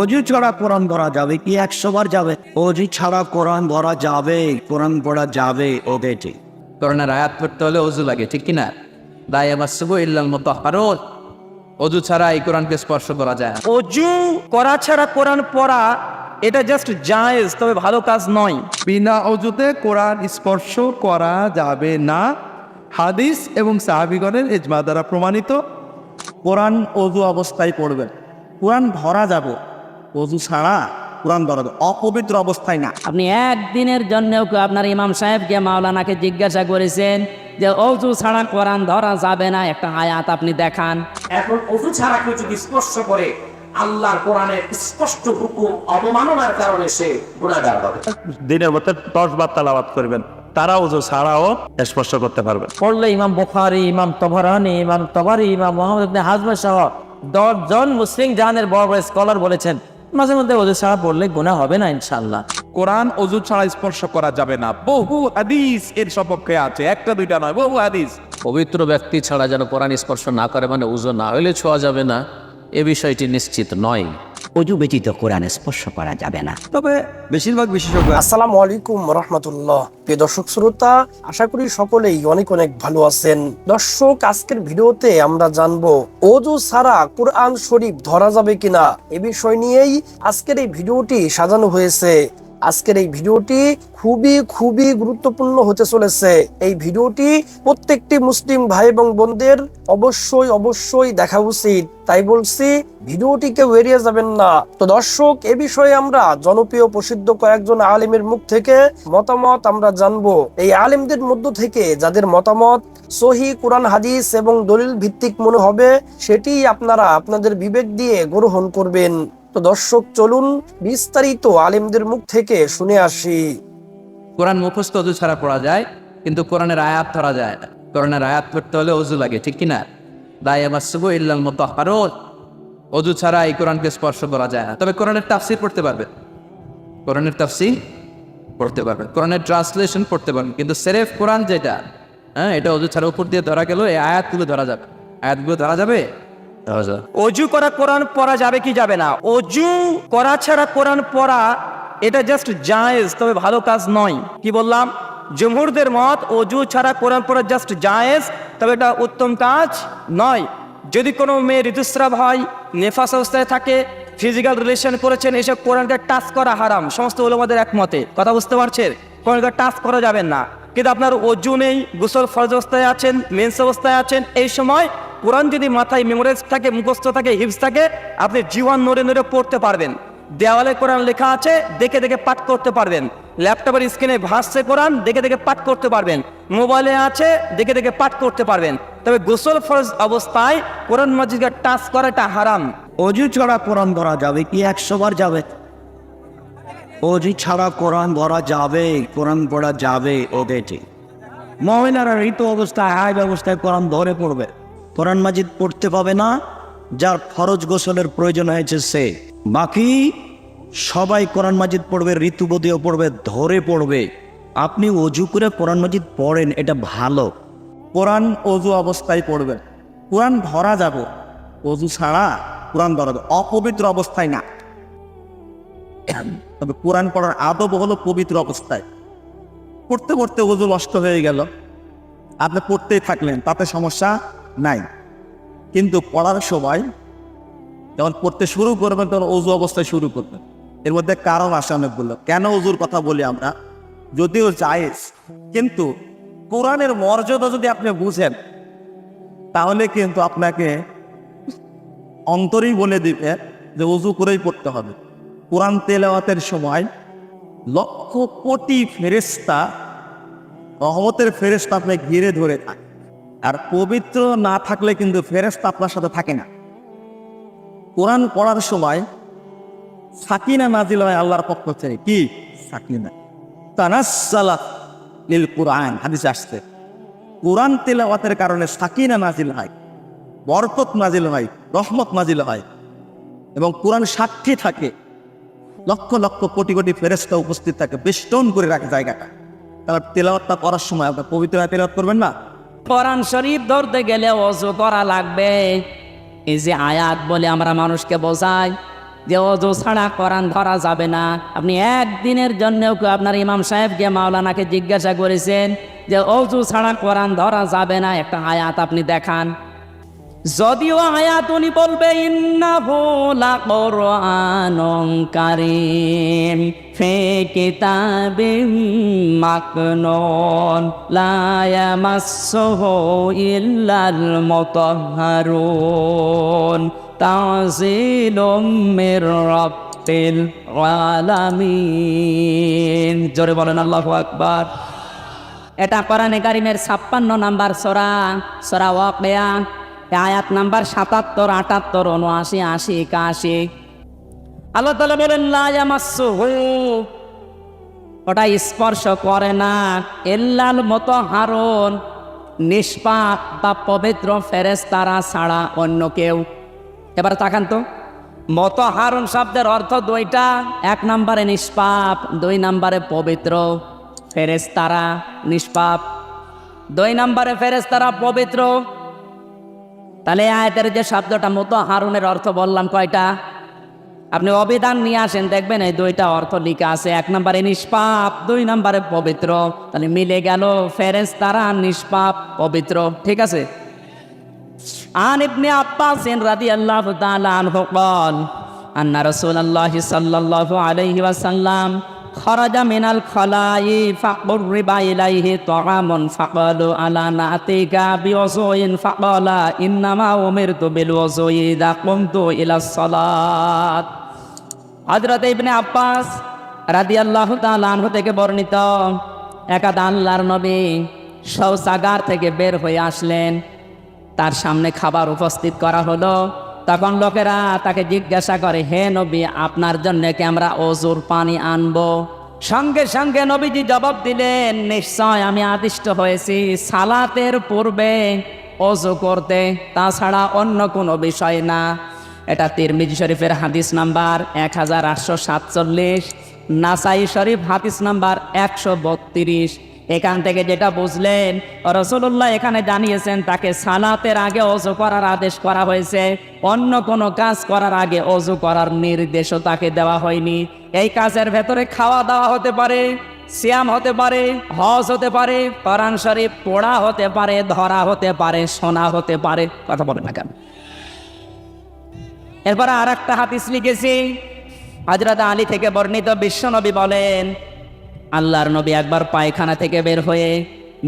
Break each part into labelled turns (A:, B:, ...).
A: অজু ছাড়া কোরআন পড়া যাবে কি? একশো বার যাবে। অজু ছাড়া কোরআন পড়া যাবে কোরআন পড়া যাবে ওকে ঠিক।
B: করোনার আয়াত পড়তে হলে অজু লাগে ঠিক কিনা? দায় আমার শুভ ইল্লাল মতো হারত অজু ছাড়া এই কোরআনকে স্পর্শ করা যায়
C: অজু করা ছাড়া কোরআন পড়া এটা জাস্ট জায়েজ তবে ভালো কাজ নয়।
D: বিনা অজুতে কোরআন স্পর্শ করা যাবে না। হাদিস এবং সাহাবিগণের এজমা দ্বারা প্রমাণিত। কোরআন অজু অবস্থায় পড়বেন কোরআন ধরা যাবে। অজু ছাড়া কোরআন ধরা যাবে অপবিত্র অবস্থায় না।
E: আপনি একদিনের জন্যও কেউ আপনার ইমাম সাহেবকে মাওলানাকে জিজ্ঞাসা করেছেন যে অজু ছাড়া কোরআন ধরা যাবে না একটা আয়াত আপনি দেখান।
F: এখন অজু ছাড়া কেউ যদি স্পর্শ করে আল্লাহর কোরআনের স্পষ্ট হুকুম অবমাননার কারণে সে গুণাগার হবে।
D: দিনের মধ্যে দশ বার তালাবাদ করবেন তারা অজু ছাড়াও স্পর্শ করতে পারবেন।
G: পড়লে ইমাম বুখারি ইমাম তবরানি ইমাম তবারি ইমাম মোহাম্মদ ইবনে হাজমা সহ দশজন মুসলিম জাহানের বড় বড় স্কলার বলেছেন মাঝে মধ্যে ওজু ছাড়া পড়লে গুণা হবে না ইনশাল্লাহ
H: কোরআন অজু ছাড়া স্পর্শ করা যাবে না। বহু হাদিস এর সপক্ষে আছে। একটা দুইটা নয় বহু হাদিস।
B: পবিত্র ব্যক্তি ছাড়া যেন কোরআন স্পর্শ না করে মানে উজু না হইলে ছোঁয়া যাবে না এ বিষয়টি নিশ্চিত নয়।
A: অজু ব্যতীত কোরআন স্পর্শ করা যাবে না।
C: তবে বেশিরভাগ বিশেষজ্ঞ
I: আসসালামু আলাইকুম রহমতুল্লাহ। প্রিয় দর্শক শ্রোতা আশা করি সকলেই অনেক অনেক ভালো আছেন। দর্শক আজকের ভিডিওতে আমরা জানব অজু ছাড়া কোরআন শরীফ ধরা যাবে কিনা? এ বিষয় নিয়েই আজকের এই ভিডিওটি সাজানো হয়েছে। আজকের এই ভিডিওটি খুবই খুবই গুরুত্বপূর্ণ হতে চলেছে। এই ভিডিওটি প্রত্যেকটি মুসলিম ভাই এবং বোনদের অবশ্যই অবশ্যই দেখা উচিত। তাই বলছি, ভিডিওটি কেউ এড়িয়ে যাবেন না। তো দর্শক, এ বিষয়ে আমরা জনপ্রিয় প্রসিদ্ধ কয়েকজন আলিমের মুখ থেকে মতামত আমরা জানব। এই আলিমদের মধ্য থেকে যাদের মতামত সহি কোরআন, হাদিস এবং দলিল ভিত্তিক মনে হবে সেটি আপনারা, আপনাদের বিবেক দিয়ে গ্রহণ করবেন। তো দর্শক, চলুন বিস্তারিত আলেমদের মুখ থেকে শুনে আসি।
B: কোরআন মুখস্থ অজু ছাড়া পড়া যায়, কিন্তু কোরআনের আয়াত ধরা যায় না। কোরআনের আয়াত পড়তে হলে অজু লাগে, ঠিক কিনা? দায় আমার শুভ ইল্লাল মতো অজু ছাড়া এই কোরআনকে স্পর্শ করা যায় না। তবে কোরআনের তাফসির পড়তে পারবে কোরআনের তাফসির পড়তে পারবেন। কোরআনের ট্রান্সলেশন পড়তে পারবেন। কিন্তু সেরেফ কোরআন যেটা হ্যাঁ এটা অজু ছাড়া উপর দিয়ে ধরা গেল, এই আয়াতগুলো ধরা যাবে। আয়াতগুলো ধরা যাবে
C: অজু করা কোরআন পড়া যাবে কি যাবে না? অজু করা ছাড়া কোরআন পড়া, এটা জাস্ট জায়েজ, তবে ভালো কাজ নয়। কি বললাম? জমহুরদের মত অজু ছাড়া কোরআন পড়া জাস্ট জায়েজ, তবে এটা উত্তম কাজ নয়। যদি কোনো মেয়ে ঋতুস্রাব হয়, নেফাস অবস্থায় থাকে ফিজিক্যাল রিলেশন করেছেন, এসব কোরআনকে টাচ করা হারাম। সমস্ত ওলামাদের একমতে। কথা বুঝতে পারছেন? কোরআনকে টাচ করা যাবেন না। কিন্তু আপনার অজু নেই, গোসল ফরজ অবস্থায় আছেন মেন্স অবস্থায় আছেন, এই সময় কোরআন যদি মাথায় মেমোরাইজ থাকে, মুখস্থ থাকে হিপস থাকে, আপনি জীবন নড়ে নড়ে পড়তে পারবেন। দেওয়ালে কোরআন লেখা আছে, দেখে দেখে পাঠ করতে পারবেন। ল্যাপটপের স্ক্রিনে ভাসছে কোরআন, দেখে দেখে পাঠ করতে পারবেন। মোবাইলে আছে, দেখে দেখে পাঠ করতে পারবেন। তবে গোসল ফরজ অবস্থায় কোরআন মসজিদকে টাচ করাটা হারাম।
A: অজু ছাড়া কোরআন ধরা যাবে কি? একশো বার যাবে। অজু ছাড়া কোরআন ধরা যাবে, কোরআন পড়া যাবে ওকে ঠিক মহিলারা ঋতু অবস্থায় আয় অবস্থায় কোরআন ধরে পড়বে। কোরআন মাজিদ পড়তে পাবে না, যার ফরজ গোসলের প্রয়োজন হয়েছে সে। বাকি সবাই কোরআন মাজিদ পড়বে ঋতুবদীও পড়বে, ধরে পড়বে। আপনি অজু করে কোরআন মাজিদ পড়েন, এটা ভালো।
D: কোরআন অজু অবস্থায় পড়বেন কোরআন ধরা যাব। অজু ছাড়া কোরআন ধরা যাবে। অপবিত্র অবস্থায় না। তবে কোরআন পড়ার আদব হলো পবিত্র অবস্থায়। পড়তে পড়তে অজু নষ্ট হয়ে গেল। আপনি পড়তেই থাকলেন, তাতে সমস্যা নাই। কিন্তু পড়ার সময় যখন পড়তে শুরু করবেন, তখন অজু অবস্থায় শুরু করবেন। এর মধ্যে কারণ আসে অনেকগুলো। কেন অজুর কথা বলি আমরা? যদিও জায়েজ, কিন্তু কোরআনের মর্যাদা যদি আপনি বুঝেন, তাহলে কিন্তু আপনাকে অন্তরেই বলে দিবে যে উজু করেই পড়তে হবে। কোরআন তেলাওয়াতের সময় লক্ষ কোটি ফেরেস্তা রহমতের ফেরেস্তা আপনি ঘিরে ধরে থাকে। আর পবিত্র না থাকলে কিন্তু ফেরেস্তা আপনার সাথে থাকে না। কোরআন পড়ার সময় সাকিনা নাজিল হয় আল্লাহর পক্ষ থেকে। কি? সাকিনা। তানাসালা নীল কোরআন। হাদিসে আসছে। কোরআন তেলাওয়াতের কারণে সাকিনা নাজিল হয়, বরকত নাজিল হয়, রহমত নাজিল হয় এবং কোরআন সাক্ষী থাকে। লক্ষ লক্ষ কোটি কোটি ফেরেস্তা উপস্থিত থাকে, বেষ্টন করে রাখে জায়গাটা। তারা তেলাওয়াতটা করার সময় আপনার পবিত্র তেলাওয়াত করবেন না?
E: কোরআন শরীফ ধরতে গেলে অজু করা লাগবে। এই যে আয়াত বলে আমরা মানুষকে বোঝাই যে অজু ছাড়া কোরআন ধরা যাবে না। আপনি একদিনের জন্যও কেউ আপনার ইমাম সাহেবকে, মাওলানাকে জিজ্ঞাসা করেছেন যে অজু ছাড়া কোরআন ধরা যাবে না। একটা আয়াত আপনি দেখান। যদিও আয়াত উনি বলবে, ইন্নাহু লাকুরআনুন কারীম, ফি কিতাবিম মাকনুন, লা ইয়ামাসসুহু ইল্লাল মুতাহহারুন তানজিলুম মির রাব্বিল আলামিন। জোরে বলেন, আল্লাহু আকবার। এটা কোরআনে কারিমের ছাপ্পান্ন নাম্বার সোরা সোরা ওয়াকিয়া। আয়াত নাম্বার সাতাত্তর, আটাত্তর, উনআশি, আশি, একাশি। আল্লাহ তালা বলেন ওটা স্পর্শ করে না। এল্লাল মতো হারুন নিষ্পাপ বা পবিত্র ফেরেস তারা ছাড়া অন্য কেউ। এবার তাকান তো। মত হারুন শব্দের অর্থ দুইটা। এক নম্বরে নিষ্পাপ, দুই নম্বরে পবিত্র। ফেরেস্তারা নিষ্পাপ। দুই নম্বরে ফেরেস্তারা পবিত্র। তাহলে এই আয়াতের যে শব্দটা মতো হারুনের অর্থ বললাম কয়টা আপনি অবিধান নিয়ে আসেন দেখবেন এই দুইটা অর্থ লিখা আছে এক নম্বরে নিষ্পাপ দুই নম্বরে পবিত্র তাহলে মিলে গেল ফেরেস্তারা নিষ্পাপ পবিত্র ঠিক আছে عن ابن عباس رضي الله تعالى عنه قال أن رسول الله صلى الله عليه وسلم খরাজা মেনাল খলাই ফাকুরিবা ইলাইহি তাআমুন ফাকল আলা নাতিকা বিওজইন ফাকলা ইন্নামা তো বেলু ওজই দা তো ইলা সলাত। হযরত ইবনে আব্বাস রাদিয়াল্লাহু তাআলা আনহু থেকে বর্ণিত একা দানলার নবী শৌচাগার থেকে বের হয়ে আসলেন। তার সামনে খাবার উপস্থিত করা হলো। তখন লোকেরা তাকে জিজ্ঞাসা করে, হে নবী, আপনার জন্য কি আমরা অজুর পানি আনব? সঙ্গে সঙ্গে নবীজি জবাব দিলেন, নিশ্চয় আমি আদিষ্ট হয়েছি সালাতের পূর্বে অজু করতে। তাছাড়া অন্য কোনো বিষয় না। এটা তিরমিজি শরীফের হাদিস নাম্বার এক হাজার আটশো সাতচল্লিশ, নাসাই শরীফ হাদিস নাম্বার একশো বত্রিশ। এখান থেকে যেটা বুঝলেন রসুল্লাহ এখানে জানিয়েছেন, তাকে সালাতের আগে অজু করার আদেশ করা হয়েছে। অন্য কোনো কাজ করার আগে অজু করার নির্দেশও তাকে দেওয়া হয়নি। এই কাজের ভেতরে খাওয়া দাওয়া হতে পারে, সিয়াম হতে পারে, হজ হতে পারে, কোরআন শরীফ পড়া হতে পারে, ধরা হতে পারে সোনা হতে পারে, কথা বলে না কেন? এরপর আর একটা হাদিস লিখেছি। হজরত আলী থেকে বর্ণিত বিশ্বনবী বলেন আল্লাহর নবী একবার পায়খানা থেকে বের হয়ে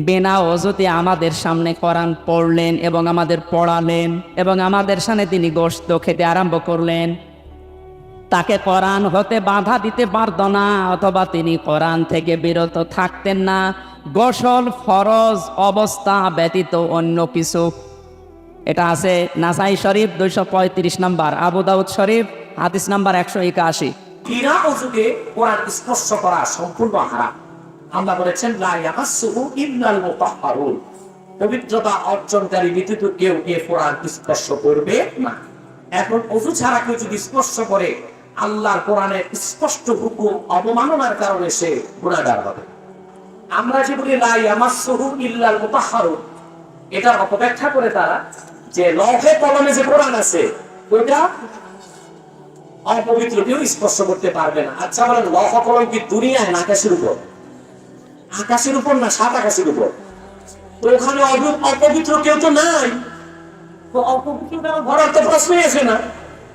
E: বেনা অজুতে আমাদের সামনে কোরআন পড়লেন এবং আমাদের পড়ালেন এবং আমাদের সামনে তিনি গোশত খেতে আরম্ভ করলেন। তাকে কোরআন হতে বাধা দিতে পারত না, অথবা তিনি কোরআন থেকে বিরত থাকতেন না। গোসল ফরজ অবস্থা ব্যতীত অন্য কিছু। এটা আছে নাসাই শরীফ দুইশো পঁয়ত্রিশ নাম্বার, আবু দাউদ শরীফ হাদিস নাম্বার একশো একাশি।
F: বিনা অজুকে কোরআন স্পর্শ করা সম্পূর্ণ হারাম। আল্লাহ বলেছেন পবিত্রতা অর্জনকারী কেউ এ কোরআন স্পর্শ করবে না। এখন অজু ছাড়া কেউ যদি স্পর্শ করে, আল্লাহর কোরআনের স্পষ্ট হুকুম অবমাননার কারণে সে গুণাগার হবে। আমরা যে বলি, লা ইয়ামাসসুহু ইল্লাল মুতাহহারুন, এটার অপব্যাখ্যা করে তারা যে লহে কলমে যে কোরআন আছে, ওইটা অপবিত্র কেউ স্পর্শ করতে পারবে না। আচ্ছা বলেন কলম কি দুনিয়ায় না আকাশের উপর? আকাশের উপর না, সাত আকাশের উপর? ওখানে অপবিত্র কেউ তো নাই।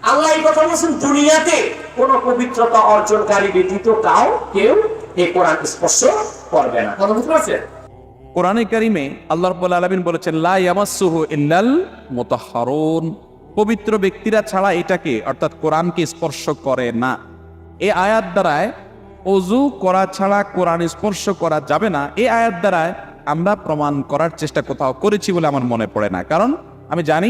F: আল্লাহ কথা বলছেন, দুনিয়াতে কোন পবিত্রতা অর্জনকারী ব্যতীত কাউ স্পর্শ বুঝতে পারছেন?
H: কোরআনে কারিমে আল্লাহ রাব্বুল বলেছেন, লা ইয়ামাসসুহু ইল্লাল পবিত্র ব্যক্তিরা ছাড়া এটাকে, অর্থাৎ কোরআনকে স্পর্শ করে না। এ আয়াত দ্বারায় অজু করা ছাড়া কোরআন স্পর্শ করা যাবে না। এ আয়াত দ্বারায় আমরা প্রমাণ করার চেষ্টা কোথাও করেছি বলে আমার মনে পড়ে না। কারণ আমি জানি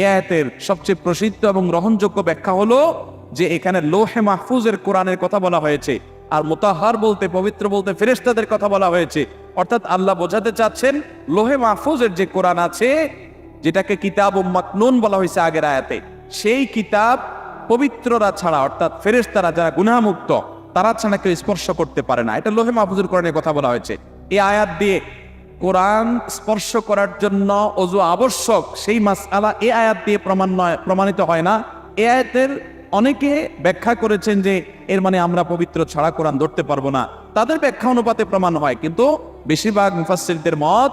H: এ আয়াতের সবচেয়ে প্রসিদ্ধ এবং গ্রহণযোগ্য ব্যাখ্যা হলো যে এখানে লোহে মাহফুজের কোরআনের কথা বলা হয়েছে, আর মোতাহার বলতে, পবিত্র বলতে ফেরেস্তাদের কথা বলা হয়েছে। অর্থাৎ আল্লাহ বোঝাতে চাচ্ছেন, লোহে মাহফুজের যে কোরআন আছে যেটাকে কিতাব ও মাকনুন বলা হয়েছে আগের আয়াতে, সেই কিতাব পবিত্ররা ছাড়া, অর্থাৎ ফেরেশতারা যারা গুনাহমুক্ত, তারা ছাড়া কেউ স্পর্শ করতে পারে না। এটা লোহে মাহফুজের কোরআনের কথা বলা হয়েছে। এই আয়াত দিয়ে কোরআন স্পর্শ করার জন্য অজু আবশ্যক, সেই মাসআলা এ আয়াত দিয়ে প্রমাণ নয়, প্রমাণিত হয় না। এ আয়াতের অনেকে ব্যাখ্যা করেছেন যে, এর মানে আমরা পবিত্র ছাড়া কোরআন ধরতে পারব না। তাদের ব্যাখ্যা অনুপাতে প্রমাণ হয়, কিন্তু বেশিরভাগ মুফাসসিরদের মত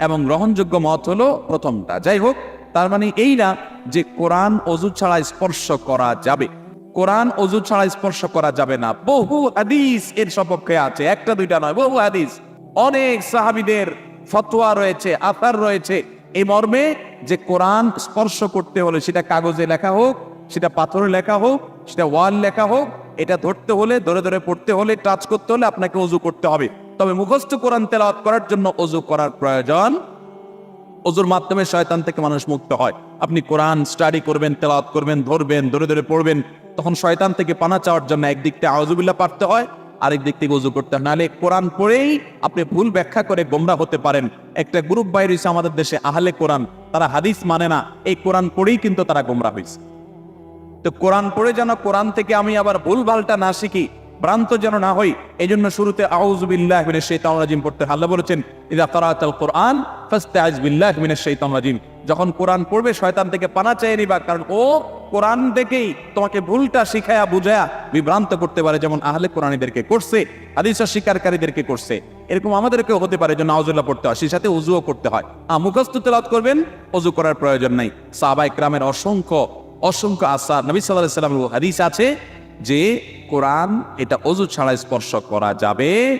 H: এবং গ্রহণযোগ্য মত হলো প্রথমটা। যাই হোক, তার মানে এই না যে কোরআন অজু ছাড়া স্পর্শ করা যাবে। কোরআন অজু ছাড়া স্পর্শ করা যাবে না। বহু হাদিস এর সপক্ষে আছে। একটা, দুইটা নয়, বহু হাদিস। অনেক সাহাবিদের ফতোয়া রয়েছে আথার রয়েছে। এই মর্মে যে কোরআন স্পর্শ করতে হলে সেটা কাগজে লেখা হোক, সেটা পাথরে লেখা হোক, সেটা ওয়াল লেখা হোক, এটা ধরতে হলে, ধরে ধরে পড়তে হলে, টাচ করতে হলে আপনাকে অজু করতে হবে। তবে মুখস্থ কোরআন তেলাওয়াত করার জন্য অজু করার প্রয়োজন। অজুর মাধ্যমে শয়তান থেকে মানুষ মুক্ত হয়। আপনি কোরআন স্টাডি করবেন, তেলাওয়াত করবেন, ধরবেন, ধরে ধরে পড়বেন, তখন শয়তান থেকে পানা চাওয়ার জন্য একদিক থেকে আওয়াজুবিল্লাহ পারতে হয়, আরেক দিক থেকে উজু করতে হয়। নাহলে কোরআন পড়েই আপনি ভুল ব্যাখ্যা করে গোমরা হতে পারেন। একটা গ্রুপ বাইরে হয়েছে আমাদের দেশে আহলে কোরআন, তারা হাদিস মানে না, এই কোরআন পড়েই কিন্তু তারা গোমরা হয়েছে তো কোরআন পড়ে যেন কোরআন থেকে আমি আবার ভুল ভালটা না শিখি ভ্রান্ত যেন না হই এই জন্য শুরুতে আউজুবিল্লাহ মিনাশ শাইতানির রাজিম পড়তে আল্লাহ বলেছেন ইদা কারাতাল কোরআন ফাস্তাইজ বিল্লাহ মিনাশ শাইতানির রাজিম। যখন কোরআন পড়বে, শয়তান থেকে পানা চেয়ে নিবা, কারণ ও কোরআন দেখেই তোমাকে ভুলটা শিখায়া, বুঝায়া বিভ্রান্ত করতে পারে, যেমন আহলে কোরআনীদেরকে করছে, হাদিস স্বীকারকারীদেরকে করছে। এরকম আমাদেরকেও হতে পারে যে নাউজুল্লাহ পড়তে হয়, সেই সাথে উজুও করতে হয়। মুখস্থ তেলাওয়াত করবেন অজু করার প্রয়োজন নাই। সাহাবা ইকরামের অসংখ্য অসংখ্য আসার, নবী সাল্লাহ সাল্লাম হাদিস আছে যে কোরআন এটা অজু ছাড়া স্পর্শ করা যাবে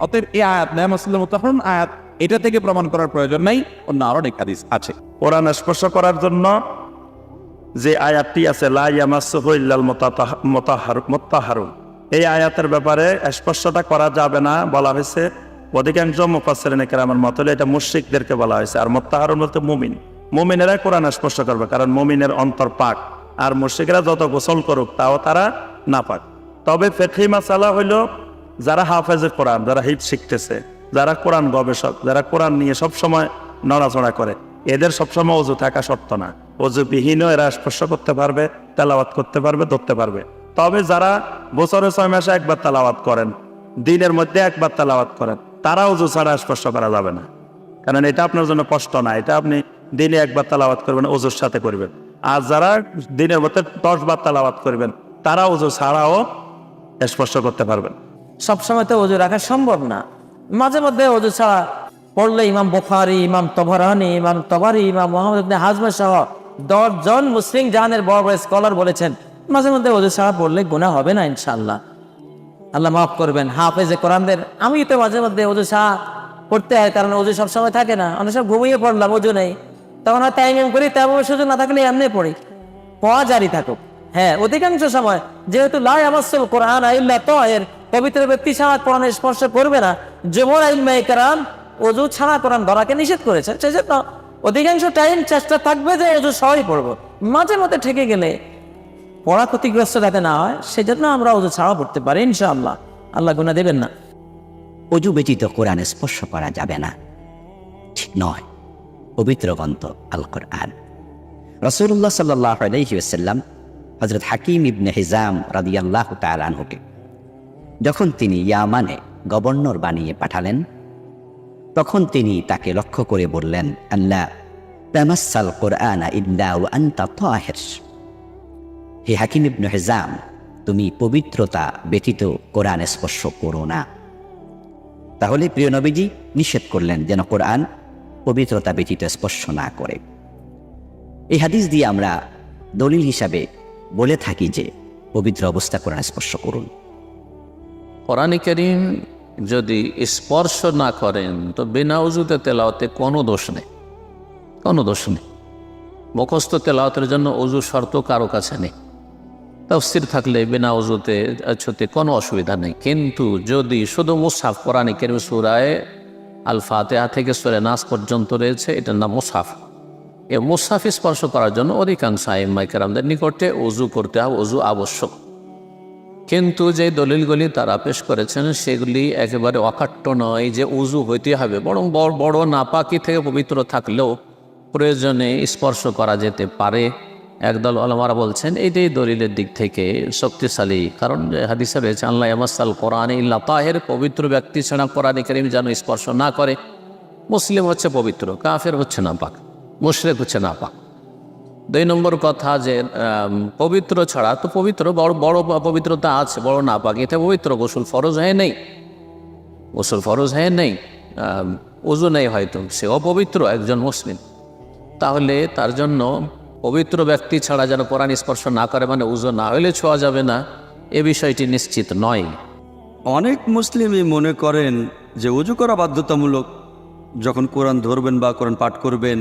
H: অতএব এই আয়াত নাম আসলাম আয়াত এটা থেকে প্রমাণ করার প্রয়োজন নাই। অন্য আরও অনেক হাদিস আছে।
J: কোরআন স্পর্শ করার জন্য যে আয়াতটি আছে, লা ইয়ামাসসুহু ইল্লাল মুতাতাহ- মুতাহহার এই আয়াতের ব্যাপারে স্পর্শটা করা যাবে না বলা হয়েছে। অধিকাংশ মুফাসসিরিন কেরামের মত হলে এটা মুশরিকদেরকে বলা হয়েছে। আর মুত্তাহারুন বলতে মুমিন। মুমিনেরা কোরআন স্পর্শ করবে, কারণ মুমিনের অন্তর পাক। আর মুশরিকরা যত গোসল করুক, তাও তারা না পাক। তবে ফেকি মাসালা হইল যারা হাফেজে কোরআন, যারা হিপ শিখতেছে, যারা কোরআন গবেষক, যারা কোরআন নিয়ে সব সময় নড়াচড়া করে, এদের সবসময় অজু থাকা শর্ত না। অজু বিহীনও এরা স্পর্শ করতে পারবে, তেলাওয়াত করতে পারবে, ধরতে পারবে। তবে যারা বছরে ছয় মাসে একবার তেলাওয়াত করেন, দিনের মধ্যে একবার তেলাওয়াত করেন, তারা অজু ছাড়া স্পর্শ করা যাবে না। কারণ এটা আপনার জন্য কষ্ট না, এটা আপনি দিনে একবার তালাওয়াত করবেন, অজুর সাথে করবেন। আর যারা দিনের মধ্যে দশ বার তালাওয়াত করবেন তারা অজু ছাড়াও স্পর্শ করতে পারবেন।
G: সবসময় তো অজু রাখা সম্ভব না। মাঝে মধ্যে অজু ছাড়া পড়লে ইমাম বুখারি, ইমাম তবরানি, ইমাম তবারি ইমাম মোহাম্মদ ইবনে হাজমা সহ দশজন মুসলিম জাহানের বড় বড় স্কলার বলেছেন, মাঝে মধ্যে অজু ছাড়া পড়লে গুনাহ হবে না ইনশাল্লাহ আল্লাহ মাফ করবেন, হাফেজে কোরআনদের আমি তো মাঝে মধ্যে অজু ছাড়া পড়তে হয়, কারণ অজু সবসময় থাকে না। অনেক সব ঘুমিয়ে পড়লাম অজু নেই। তখন হয় টাইমিং করি, তেমন সুযোগ না থাকলে এমনি পড়ি। পড়া জারি থাকুক। হ্যাঁ অধিকাংশ সময় যেহেতু লাই আমাসুল কোরআন আইল্লা তো এর পবিত্র ব্যক্তি ছাড়া কোরআন স্পর্শ করবে না। যেমন আইলমাই কারাম অজু ছাড়া কোরআন ধরাকে নিষেধ করেছে সেই জন্য অধিকাংশ টাইম চেষ্টা থাকবে যে অজু সবাই পড়ব। মাঝে মধ্যে ঠেকে গেলে পড়া ক্ষতিগ্রস্ত যাতে না হয়, সেজন্য আমরা অজু ছাড়া পড়তে পারি, ইনশাআল্লাহ। আল্লাহ গুনা দেবেন না।
K: অজু ব্যতীত কোরআন স্পর্শ করা যাবে না। ঠিক নয়। পবিত্র গ্রন্থ আল কোরআন রসুল্লাহ সাল্লাহ আলহিউসাল্লাম হজরত হাকিম ইবনে হিজাম রাদিয়াল্লাহ তালানহুকে যখন তিনি ইয়ামানে গভর্নর বানিয়ে পাঠালেন, তখন তিনি তাকে লক্ষ্য করে বললেন, আল্লাহ, তামাসাল কোরআন ইল্লা হে হাকিম ইবনে হিজাম, তুমি পবিত্রতা ব্যতীত কোরআন স্পর্শ করো না। তাহলে প্রিয় নবীজি নিষেধ করলেন যেন কোরআন পবিত্রতা ব্যতীত স্পর্শ না করে। এই হাদিস দিয়ে আমরা দলিল হিসাবে বলে থাকি যে, পবিত্র অবস্থা কোরআন স্পর্শ করুন।
B: কোরআনে করিম যদি স্পর্শ না করেন, তো বিনা উজুতে তেলাওতে কোনো দোষ নেই। কোনো দোষ নেই। মুখস্থ তেলাওতের জন্য অজু শর্ত কারও কাছে নেই। তফসির থাকলে বিনা অজুতে ছুতে কোনো অসুবিধা নেই। কিন্তু যদি শুধু মুসাফ কোরআনে কেরিম সুরায় আল ফাতেহা থেকে সুরে নাস পর্যন্ত রয়েছে, এটার নাম মুসাফ এ মুসাফ স্পর্শ করার জন্য অধিকাংশ আইমাইকার নিকটে অজু করতে হবে, অজু আবশ্যক। কিন্তু যে দলিলগুলি তারা পেশ করেছেন, সেগুলি একেবারে অকাট্য নয় যে উজু হইতে হবে। বরং বড় বড় নাপাকি থেকে পবিত্র থাকলেও প্রয়োজনে স্পর্শ করা যেতে পারে। একদল আলমারা বলছেন এইটাই দলিলের দিক থেকে শক্তিশালী। কারণ হাদিসে রয়েছে, আল্লাহ আমাসাল কোরআন, ইল্লা তাহের, পবিত্র ব্যক্তি ছাড়া কোরআনে করিম যেন স্পর্শ না করে। মুসলিম হচ্ছে পবিত্র, কাফের হচ্ছে না পাক মুশরেক হচ্ছে না পাক
L: দুই নম্বর কথা যে পবিত্র ছাড়া তো পবিত্র, বড় বড় পবিত্রতা আছে, বড় না পাক এতে পবিত্র, গোসল ফরজ হয়ে নেই। গোসল ফরজ হয়ে নেই। ওজু নেই হয়তো, সে অপবিত্র একজন মুসলিম। তাহলে তার জন্য পবিত্র ব্যক্তি ছাড়া যেন কোরআন স্পর্শ না করে মানে উজু না হলে ছোঁয়া যাবে না, এ বিষয়টি নিশ্চিত নয়।
A: অনেক মুসলিমই মনে করেন যে উজু করা বাধ্যতামূলক। যখন কোরআন ধরবেন বা কোরআন পাঠ করবেন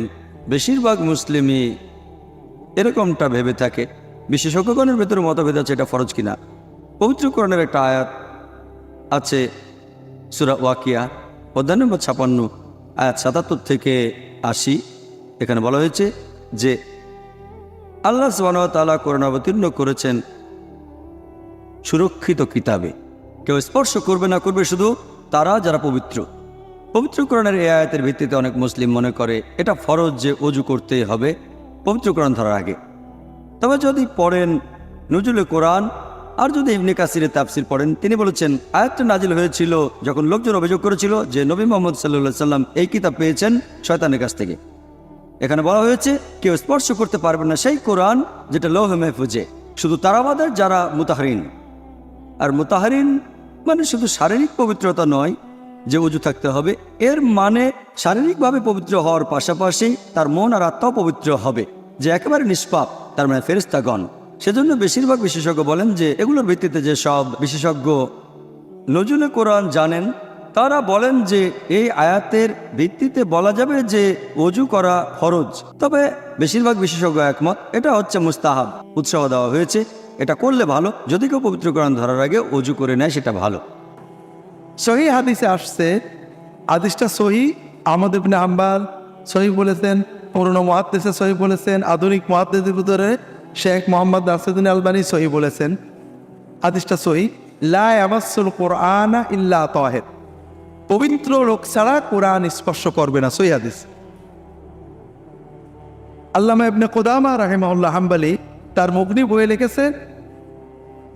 A: বেশিরভাগ মুসলিমই এরকমটা ভেবে থাকে। বিশেষজ্ঞগণের ভেতরে মতভেদ আছে এটা ফরজ কিনা। পবিত্র কোরআনের একটা আয়াত আছে, সুরা ওয়াকিয়া, অধ্যায় নম্বর ছাপান্ন, আয়াত সাতাত্তর থেকে আশি। এখানে বলা হয়েছে যে, আল্লাহ সুবাহ তালা কোরআন অবতীর্ণ করেছেন সুরক্ষিত কিতাবে। কেউ স্পর্শ করবে না করবে, শুধু তারা যারা পবিত্র। পবিত্র কোরআনের এই আয়াতের ভিত্তিতে অনেক মুসলিম মনে করে, এটা ফরজ যে অজু করতে হবে পবিত্র কোরআন ধরার আগে। তবে যদি পড়েন নজরুল কোরআন, আর যদি ইবনে কাসিরের তাফসির পড়েন, তিনি বলেছেন, আয়াতটা নাজিল হয়েছিল যখন লোকজন অভিযোগ করেছিল যে নবী মোহাম্মদ সাল্লা সাল্লাম এই কিতাব পেয়েছেন শয়তানের কাছ থেকে। এখানে বলা হয়েছে, কেউ স্পর্শ করতে পারবে না সেই কোরআন যেটা লৌহ মেহফুজে, শুধু তারাবাদের যারা মুতাহরিন। আর মুতাহারিন মানে শুধু শারীরিক পবিত্রতা নয় যে উজু থাকতে হবে। এর মানে শারীরিকভাবে পবিত্র হওয়ার পাশাপাশি তার মন আর আত্মাও পবিত্র হবে, যে একেবারে নিষ্পাপ, তার মানে ফেরিস্তাগণ সেজন্য বেশিরভাগ বিশেষজ্ঞ বলেন যে, এগুলোর ভিত্তিতে যে সব বিশেষজ্ঞ নজরুলে কোরআন জানেন, তারা বলেন যে, এই আয়াতের ভিত্তিতে বলা যাবে যে অজু করা ফরজ। তবে বেশিরভাগ বিশেষজ্ঞ একমত, এটা হচ্ছে মুস্তাহাব, উৎসাহ দেওয়া হয়েছে, এটা করলে ভালো, যদি কেউ পবিত্র কোরআন ধরার আগে অজু করে নেয়, সেটা ভালো।
M: সহি হাদিসে আসছে, হাদিসটা সহি, আহমদ ইবনে হাম্বাল সহি বলেছেন, পুরনো মহাদ্দেশে সহি বলেছেন, আধুনিক মহাদ্দেশের ভিতরে শেখ মোহাম্মদ নাসিদ্দিন আলবানী সহি বলেছেন। হাদিসটা সহি, লা ইয়ামাসসুল কোরআনা ইল্লা তাহের। পবিত্র লোক ছাড়া কোরআন স্পর্শ করবে না, সহি হাদিস। আল্লামা ইবনে কোদামা রাহিমাউল্লাহ হাম্বালি তার মুগনি বইয়ে লিখেছেন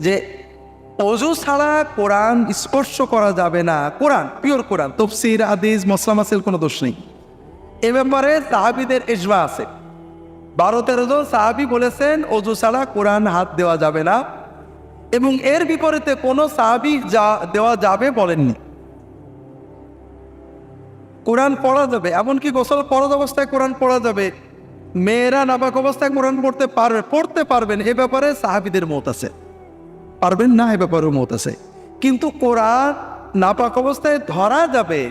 M: যে অজু ছাড়া কোরআন স্পর্শ করা যাবে না। কোরআন পিওর কোরআন, তফসির আদিস মসলামাসের কোনো দোষ নেই। এ ব্যাপারে সাহাবিদের ইজমা আছে। বারো তেরো জন সাহাবি বলেছেন, অজু ছাড়া কোরআন হাত দেওয়া যাবে না। এবং এর বিপরীতে কোনো সাহাবি যা দেওয়া যাবে বলেননি। কোরআন পড়া যাবে, এমনকি গোসল পরদ অবস্থায় কোরআন পড়া যাবে। মেয়েরা নাবাক অবস্থায় কোরআন পড়তে পারবে পড়তে পারবেন, এ ব্যাপারে সাহাবিদের মত আছে। পারবেন না, এ ব্যাপারেও মত আছে। কিন্তু কোরআন নাপাক অবস্থায় ধরা যাবে,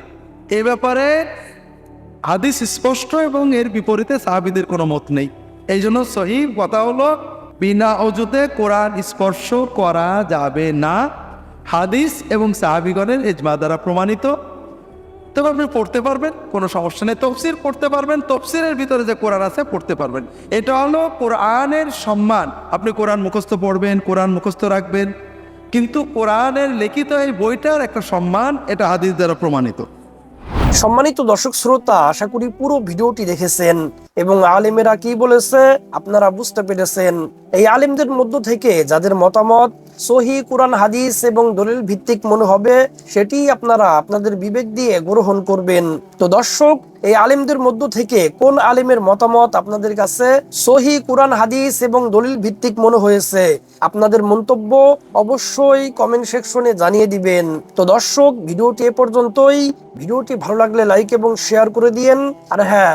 M: এ ব্যাপারে হাদিস স্পষ্ট এবং এর বিপরীতে সাহাবিদের কোনো মত নেই। এই জন্য সহি কথা হলো, বিনা অজুতে কোরআন স্পর্শ করা যাবে না। হাদিস এবং সাহাবিগণের এজমা দ্বারা প্রমাণিত। তবে আপনি পড়তে পারবেন, কোনো সমস্যা নেই। তফসির পড়তে পারবেন, তফসিরের ভিতরে যে কোরআন আছে পড়তে পারবেন। এটা হলো কোরআনের সম্মান। আপনি কোরআন মুখস্থ পড়বেন, কোরআন মুখস্থ রাখবেন। কিন্তু কোরআনের লিখিত এই বইটার একটা সম্মান, এটা হাদিস দ্বারা প্রমাণিত।
I: সম্মানিত দর্শক, শ্রোতা, আশা করি পুরো ভিডিওটি দেখেছেন। এবং আলিমেরা কি বলেছে? আপনারা বুঝতে পেরেছেন। এই আলিমদের মধ্য থেকে যাদের মতামত সহি কোরআন, হাদিস এবং দলিল ভিত্তিক মনে হবে, সেটি আপনারা আপনাদের বিবেক দিয়ে গ্রহণ করবেন। তো দর্শক, এই আলিমদের মধ্য থেকে কোন আলিমের মতামত আপনাদের কাছে সহি কোরআন, হাদিস এবং দলিল ভিত্তিক মনে হয়েছে? আপনাদের মন্তব্য অবশ্যই কমেন্ট সেকশনে জানিয়ে দিবেন। তো দর্শক, ভিডিওটি এ পর্যন্তই। ভিডিওটি ভালো লাগলে লাইক এবং শেয়ার করে দিয়েন। আর হ্যাঁ